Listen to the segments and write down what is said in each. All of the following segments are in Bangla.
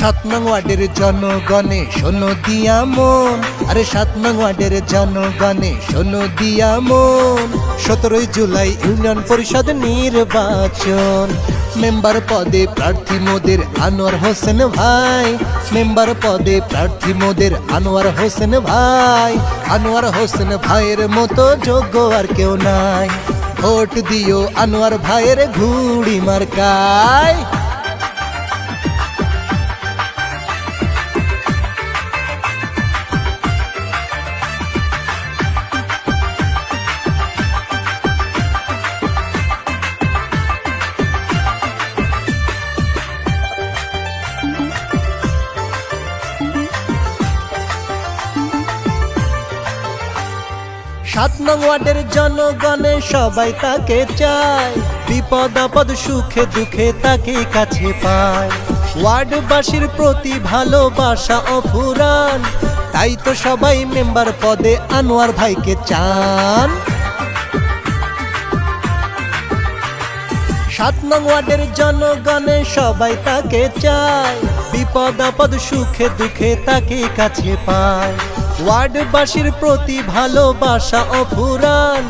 সাত নং ওয়ার্ডের জনগণে, শোনো দিয়া মন। আরে সাত নং ওয়ার্ডের জনগণে, শোনো দিয়া মন। সতেরোই জুলাই ইউনিয়ন পরিষদ নির্বাচন। মেম্বার পদে প্রার্থী মোদের আনোয়ার হোসেন ভাই। মেম্বার পদে প্রার্থী মোদের আনোয়ার হোসেন ভাই। আনোয়ার হোসেন ভাইয়ের মতো যোগ্য আর কেউ নাই। ভোট দিও আনোয়ার ভাইয়ের ঘুড়ি মার্কায়। সাত নং ওয়ার্ডের জনগণে সবাই তাকে চায়। বিপদ, আপদ, সুখে দুঃখে তাকে কাছে পায়। ওয়ার্ডবাসীর প্রতি ভালোবাসা অফুরান। তাই তো সবাই মেম্বার পদে আনোয়ার ভাইকে চান। সাত নং ওয়ার্ডের জনগণে সবাই তাকে চায়। বিপদ, আপদ, সুখে দুঃখে তাকে কাছে পায়। ওয়ার্ডবাসীর প্রতি ভালোবাসা অফুরান।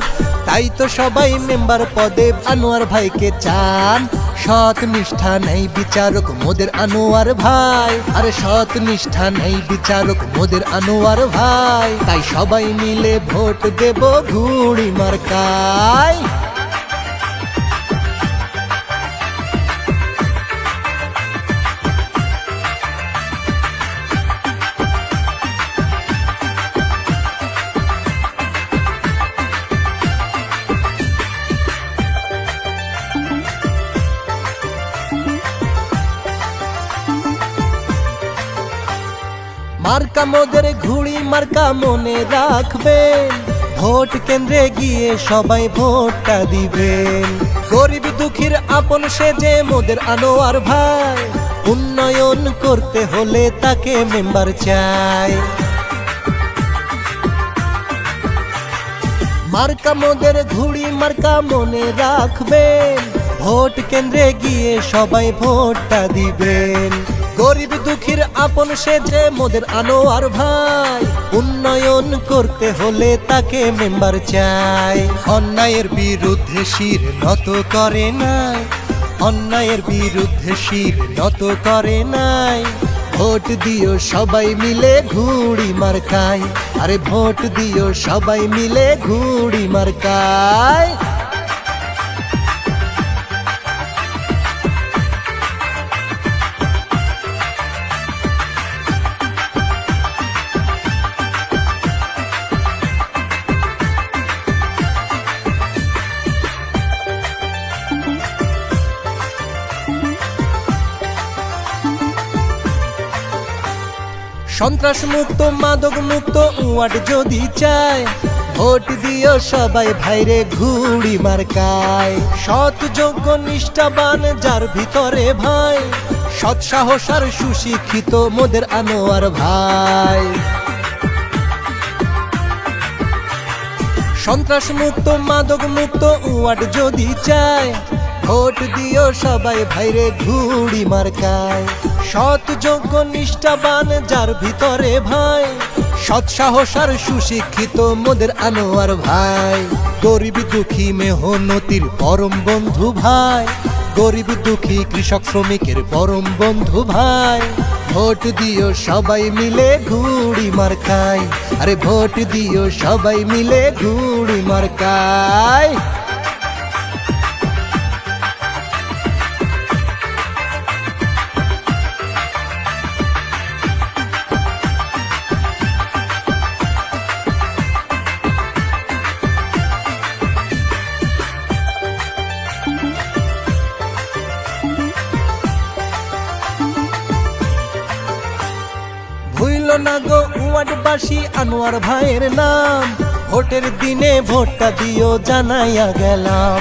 তাই তো সবাই মেম্বার পদে আনোয়ার ভাইকে চান। সৎ নিষ্ঠা নেই বিচারক মোদের আনোয়ার ভাই। আরে সৎ নিষ্ঠা নেই বিচারক মোদের আনোয়ার ভাই। তাই সবাই মিলে ভোট দেব ঘুড়ি মার্কায়। মার্কা মোদের ঘুড়ি মার্কা মনে রাখবেন ভোট কেন্দ্রে গিয়ে সবাই ভোটটা দিবেন। গরিব দুঃখীর আপন সেজে মোদের আনোয়ার ভাই। উন্নয়ন করতে হলে তাকে মেম্বার চাই। মার্কা মোদের ঘুড়ি মার্কা মনে রাখবেন। ভোট কেন্দ্রে গিয়ে সবাই ভোটটা দিবেন। গরিব দুঃখীর আপন সে যে মোদের আনোয়ার ভাই। উন্নয়ন করতে হলে তাকে মেম্বার চাই। অন্যায়ের বিরুদ্ধে শির নত করে নাই। অন্যায়ের বিরুদ্ধে শির নত করে নাই। ভোট দিও সবাই মিলে ঘুড়ি মার্কায়। আরে ভোট দিও সবাই মিলে ঘুড়ি মার্কায়। সন্ত্রাস মুক্ত মাদক মুক্ত ওয়ার্ড যদি চায়, ভোট দিও সবাই ভাইরে ঘুড়ি মার্কায়। সৎ যোগ্য নিষ্ঠাবান, যার ভিতরে ভাই, সৎ সাহস আর সুশিক্ষিত মোদের আনোয়ার ভাই। সন্ত্রাস মুক্ত মাদক মুক্ত ওয়ার্ড যদি চায়, ভোট দিও সবাই ভাইরে ঘুড়ি মার্কায়। সৎ যোগ্য নিষ্ঠাবান, যার ভিতরে ভাই। সৎ সাহস আর সুশিক্ষিত মোদের আনোয়ার ভাই। গরিব দুঃখী মেহনতির পরম বন্ধু ভাই। গরিব দুঃখী কৃষক শ্রমিকের পরম বন্ধু ভাই। ভোট দিও সবাই মিলে ঘুড়ি মার্কায় আরে ভোট দিও সবাই মিলে ঘুড়ি মার্কায় ভুইল না গো ওয়ার্ডবাসী আনোয়ার ভাইয়ের নাম। ভোটের দিনে ভোটটা দিও, জানাইয়া গেলাম।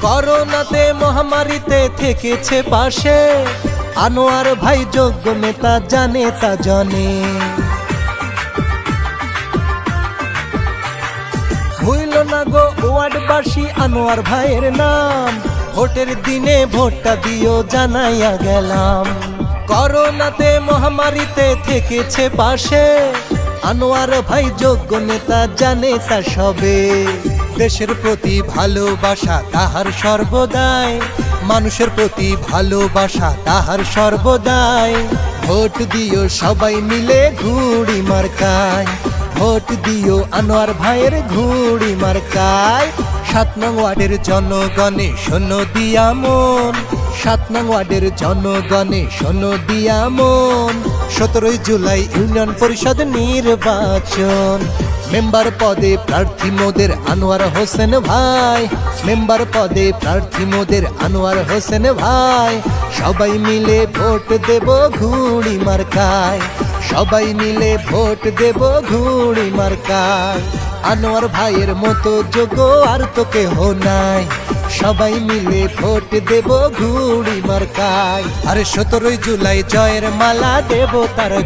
করোনাতে, মহামারীতে থেকেছে পাশে। আনোয়ার ভাই যোগ্য নেতা, জানে তা জানে। ভুইল না গো ওয়ার্ডবাসী আনোয়ার ভাইয়ের নাম। ভোটের দিনে ভোটটা দিও, জানাইয়া গেলাম। করোনাতে, মহামারীতে থেকেছে পাশে। আনোয়ার ভাই যোগ্য নেতা জানে তা সবে। দেশের প্রতি ভালোবাসা তাহার সর্বদাই। মানুষের প্রতি ভালোবাসা তাহার সর্বদাই। ভোট দিও সবাই মিলে ঘুড়ি মার্কায়। ভোট দিও আনোয়ার ভাইয়ের ঘুড়ি মার্কায়। সাত নং ওয়ার্ডের জনগণে শোনো দিয়া মন। সাত নং ওয়ার্ডের জনগণে শোনো দিয়া মন। সতেরোই জুলাই ইউনিয়ন পরিষদ নির্বাচন। মেম্বার পদে প্রার্থী মোদের আনোয়ার হোসেন ভাই। মেম্বার পদে প্রার্থী মোদের আনোয়ার হোসেন ভাই। সবাই মিলে ভোট দেব ঘুড়ি মার্কায়। সবাই মিলে ভোট দেব ঘুড়ি মার্কায়। আনোয়ার ভাইয়ের মতো যোগ্য আর তো কেহ নাই। সবাই মিলে ভোট দেব ঘুড়ি মার্কায়। আরে সতেরোই জুলাই জয়ের মালা দেব তার